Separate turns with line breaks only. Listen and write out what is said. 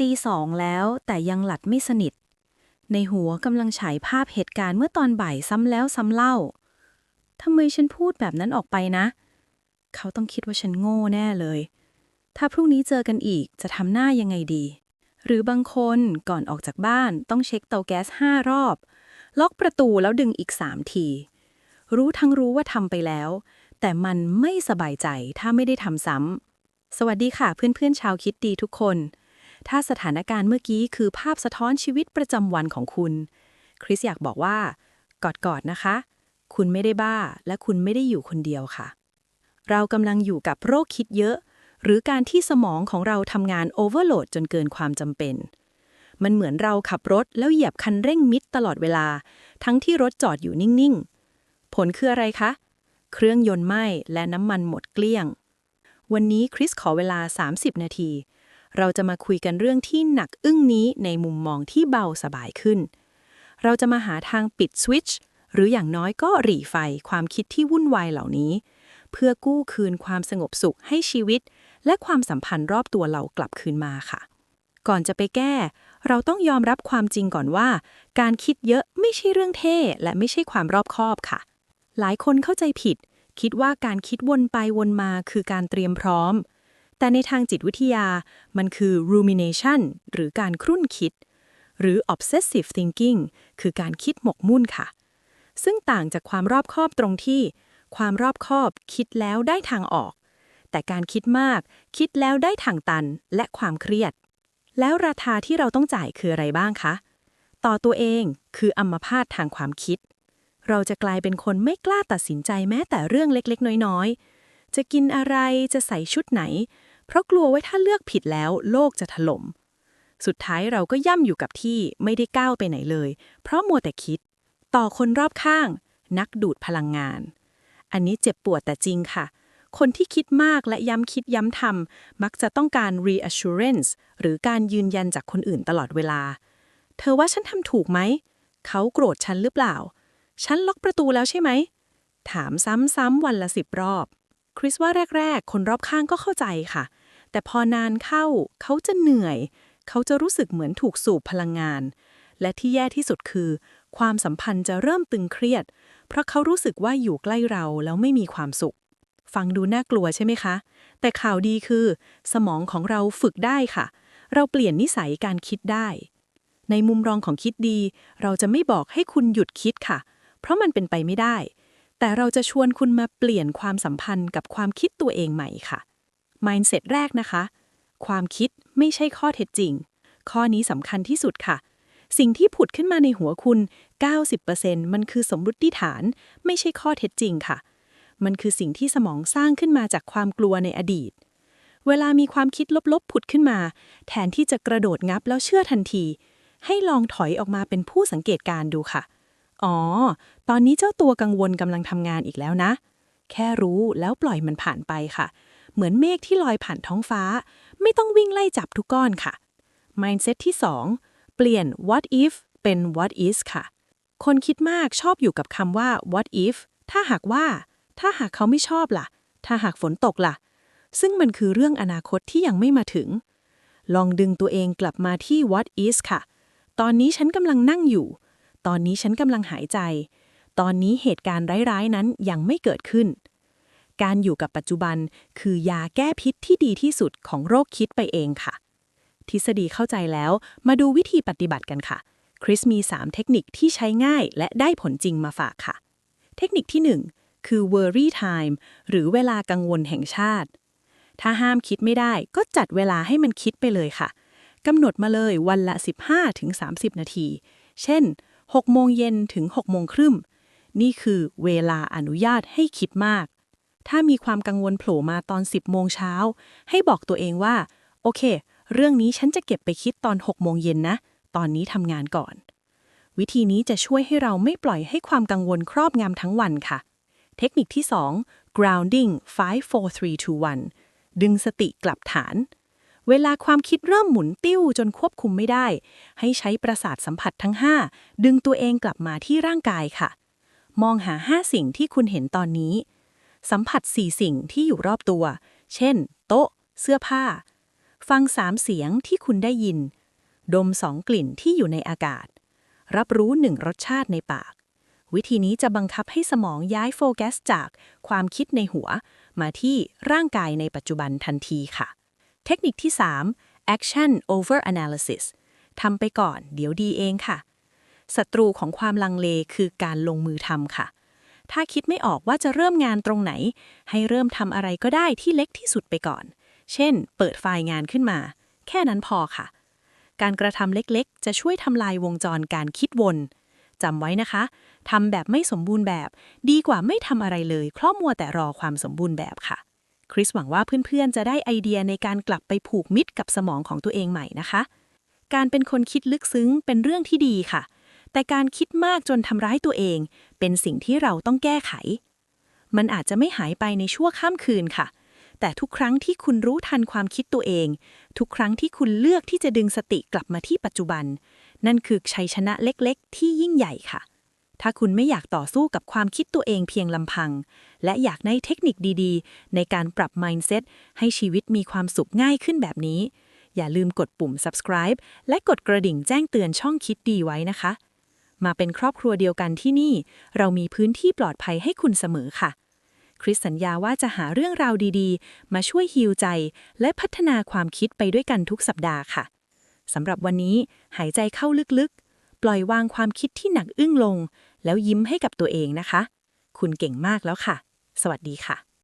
ตีสองแล้วแต่ยังหลัดไม่สนิท ในหัวกำลังฉายภาพเหตุการณ์เมื่อตอนบ่ายซ้ำแล้วซ้ำเล่าทำไมฉันพูดแบบนั้นออกไปนะ เขาต้องคิดว่าฉันโง่แน่เลย ถ้าพรุ่งนี้เจอกันอีกจะทำหน้ายังไงดี หรือบางคนก่อนออกจากบ้านต้องเช็คเตาแก๊สห้ารอบ ล็อกประตูแล้วดึงอีกสามที รู้ทั้งรู้ว่าทำไปแล้ว แต่มันไม่สบายใจถ้าไม่ได้ทำซ้ำสวัสดีค่ะเพื่อนๆชาวคิดดีทุกคน ถ้าสถานการณ์เมื่อกี้คือภาพสะท้อนชีวิตประจำวันของคุณ คริสอยากบอกว่ากอดๆนะคะ คุณไม่ได้บ้าและคุณไม่ได้อยู่คนเดียวค่ะ เรากำลังอยู่กับโรคคิดเยอะ หรือการที่สมองของเราทำงานโอเวอร์โหลดจนเกินความจำเป็น มันเหมือนเราขับรถแล้วเหยียบคันเร่งมิดตลอดเวลา ทั้งที่รถจอดอยู่นิ่งๆ ผลคืออะไรคะ เครื่องยนต์ไหม้และน้ำมันหมดเกลี้ยง วันนี้คริสขอเวลา 30 นาที เราจะมาคุยกันเรื่องที่หนักอึ้งนี้ในมุมมองที่เบาสบายขึ้น เราจะมาหาทางปิดสวิตช์หรืออย่างน้อยก็หรี่ไฟความคิดที่วุ่นวายเหล่านี้ เพื่อกู้คืนความสงบสุขให้ชีวิต และความสัมพันธ์รอบตัวเรากลับคืนมาค่ะ ก่อนจะไปแก้ เราต้องยอมรับความจริงก่อนว่า การคิดเยอะไม่ใช่เรื่องเท่ และไม่ใช่ความรอบคอบค่ะ หลายคนเข้าใจผิด คิดว่าการคิดวนไปวนมาคือการเตรียมพร้อม แต่ในทางจิตวิทยามันคือ rumination หรือการครุ่นคิด หรือ obsessive thinking คือการคิดหมกมุ่นค่ะ ซึ่งต่างจากความรอบคอบตรงที่ ความรอบคอบคิดแล้วได้ทางออก แต่การคิดมากคิดแล้วได้ทางตันและความเครียด แล้วราคาที่เราต้องจ่ายคืออะไรบ้างคะ ต่อตัวเองคืออัมพาตทางความคิด เราจะกลายเป็นคนไม่กล้าตัดสินใจแม้แต่เรื่องเล็กๆ น้อยๆจะกินอะไรจะใส่ชุดไหน เพราะกลัวว่าถ้าเลือกผิดแล้วโลกจะถล่ม สุดท้ายเราก็ย่ำอยู่กับที่ไม่ได้ก้าวไปไหนเลย เพราะมัวแต่คิด ต่อคนรอบข้าง นักดูดพลังงาน อันนี้เจ็บปวดแต่จริงค่ะ คนที่คิดมากและย้ำคิดย้ำทำมักจะต้องการ reassurance หรือการยืนยันจากคนอื่นตลอดเวลา เธอว่าฉันทำถูกไหม เขาโกรธฉันหรือเปล่า ฉันล็อกประตูแล้วใช่ไหม ถามซ้ำๆวันละสิบรอบ คริสว่าแรก ๆ คนรอบข้างก็เข้าใจค่ะ แต่พอนานเข้าเขาจะเหนื่อย เขาจะรู้สึกเหมือนถูกสูบพลังงาน และที่แย่ที่สุดคือ ความสัมพันธ์จะเริ่มตึงเครียด เพราะเขารู้สึกว่าอยู่ใกล้เราแล้วไม่มีความสุข ฟังดูน่ากลัวใช่ไหมคะ แต่ข่าวดีคือ สมองของเราฝึกได้ค่ะ เราเปลี่ยนนิสัยการคิดได้ ในมุมรองของคิดดี เราจะไม่บอกให้คุณหยุดคิดค่ะ เพราะมันเป็นไปไม่ได้ แต่เราจะชวนคุณมาเปลี่ยนความสัมพันธ์กับความคิดตัวเองใหม่ค่ะ mindset แรกนะคะ ความคิดไม่ใช่ข้อเท็จจริง ข้อนี้สำคัญที่สุดค่ะ สิ่งที่ผุดขึ้นมาในหัวคุณ 90%มันคือสมมติฐาน ไม่ใช่ข้อเท็จจริงค่ะ มันคือสิ่งที่สมองสร้างขึ้นมาจากความกลัวในอดีต เวลามีความคิดลบๆ ผุดขึ้นมา แทนที่จะกระโดดงับแล้วเชื่อทันที ให้ลองถอยออกมาเป็นผู้สังเกตการณ์ดูค่ะ อ๋อ ตอนนี้เจ้าตัวกังวลกำลังทำงานอีกแล้วนะ แค่รู้แล้วปล่อยมันผ่านไปค่ะ เหมือนเมฆที่ลอยผ่านท้องฟ้า ไม่ต้องวิ่งไล่จับทุกก้อนค่ะ mindset ที่ 2 เปลี่ยน what if เป็น what is ค่ะ คนคิดมากชอบอยู่กับคำว่า what if ถ้าหากว่า ถ้าหากเขาไม่ชอบล่ะ ถ้าหากฝนตกล่ะ ซึ่งมันคือเรื่องอนาคตที่ยังไม่มาถึง ลองดึงตัวเองกลับมาที่ what is ค่ะ ตอนนี้ฉันกำลังนั่งอยู่ ตอนนี้ฉันกำลังหายใจ ตอนนี้เหตุการณ์ร้ายๆนั้นยังไม่เกิดขึ้น การอยู่กับปัจจุบัน คือยาแก้พิษที่ดีที่สุดของโรคคิดไปเองค่ะ ทฤษฎีเข้าใจแล้วมาดูวิธีปฏิบัติกันค่ะ คริสมี 3 เทคนิคที่ใช้ง่ายและได้ผลจริงมาฝากค่ะ เทคนิคที่ 1 คือ worry time หรือเวลากังวลแห่งชาติ ถ้าห้ามคิดไม่ได้ก็จัดเวลาให้มันคิดไปเลยค่ะกำหนดมาเลยวันละ 15-30 นาที เช่น 6 โมงเย็นถึง 6 โมงครึ่งนี่คือเวลาอนุญาตให้คิดมาก ถ้ามีความกังวลโผล่มาตอน 10 โมงเช้า ให้บอกตัวเองว่า โอเค เรื่องนี้ฉันจะเก็บไปคิดตอน 6 โมงเย็นนะ ตอนนี้ทำงานก่อน วิธีนี้จะช่วยให้เราไม่ปล่อยให้ความกังวลครอบงำทั้งวันค่ะ เทคนิคที่ 2 grounding 5 4 3 2 1 ดึงสติกลับฐาน เวลาความคิดเริ่มหมุนติ้วจนควบคุมไม่ได้ ให้ใช้ประสาทสัมผัสทั้ง 5 ดึงตัวเองกลับมาที่ร่างกายค่ะ มองหา 5 สิ่งที่คุณเห็นตอนนี้ สัมผัส4สิ่งที่อยู่รอบตัว เช่น โต๊ะ เสื้อผ้าฟฟังสามเสียงที่คุณได้ยิน ดมสองกลิ่นที่อยู่ในอากาศ รับรู้หนึ่งรสชาติในปาก วิธีนี้จะบังคับให้สมองย้ายโฟกัสจากความคิดในหัว มาที่ร่างกายในปัจจุบันทันทีค่ะ เทคนิคที่ 3 action over analysis ทำไปก่อน เดี๋ยวดีเองค่ะศัตรูของความลังเลคือการลงมือทำค่ะ ถ้าคิดไม่ออกว่าจะเริ่มงานตรงไหน ให้เริ่มทำอะไรก็ได้ที่เล็กที่สุดไปก่อน เช่น เปิดไฟล์งานขึ้นมา แค่นั้นพอค่ะ การกระทำเล็กๆ จะช่วยทำลายวงจรการคิดวนจำไว้นะคะทำแบบไม่สมบูรณ์แบบ ดีกว่าไม่ทำอะไรเลยเพราะมัวแต่รอความสมบูรณ์แบบค่ะ คริสหวังว่าเพื่อนๆ จะได้ไอเดียในการกลับไปผูกมิตรกับสมองของตัวเองใหม่นะคะ การเป็นคนคิดลึกซึ้งเป็นเรื่องที่ดีค่ะ แต่การคิดมากจนทำร้ายตัวเอง เป็นสิ่งที่เราต้องแก้ไข มันอาจจะไม่หายไปในชั่วข้ามคืนค่ะ แต่ทุกครั้งที่คุณรู้ทันความคิดตัวเอง ทุกครั้งที่คุณเลือกที่จะดึงสติกลับมาที่ปัจจุบัน นั่นคือชัยชนะเล็กๆ ที่ยิ่งใหญ่ค่ะ ถ้าคุณไม่อยากต่อสู้กับความคิดตัวเองเพียงลำพัง และอยากได้เทคนิคดีๆ ในการปรับ mindset ให้ชีวิตมีความสุขง่ายขึ้นแบบนี้อย่าลืมกดปุ่ม subscribe และกดกระดิ่งแจ้งเตือนช่องคิดดีไว้นะคะ มาเป็นครอบครัวเดียวกันที่นี่ เรามีพื้นที่ปลอดภัยให้คุณเสมอค่ะ คริสสัญญาว่าจะหาเรื่องราวดีๆ มาช่วยฮิวใจ และพัฒนาความคิดไปด้วยกันทุกสัปดาห์ค่ะสำหรับวันนี้หายใจเข้าลึกๆ ปล่อยวางความคิดที่หนักอึ้งลง แล้วยิ้มให้กับตัวเองนะคะ คุณเก่งมากแล้วค่ะ สวัสดีค่ะ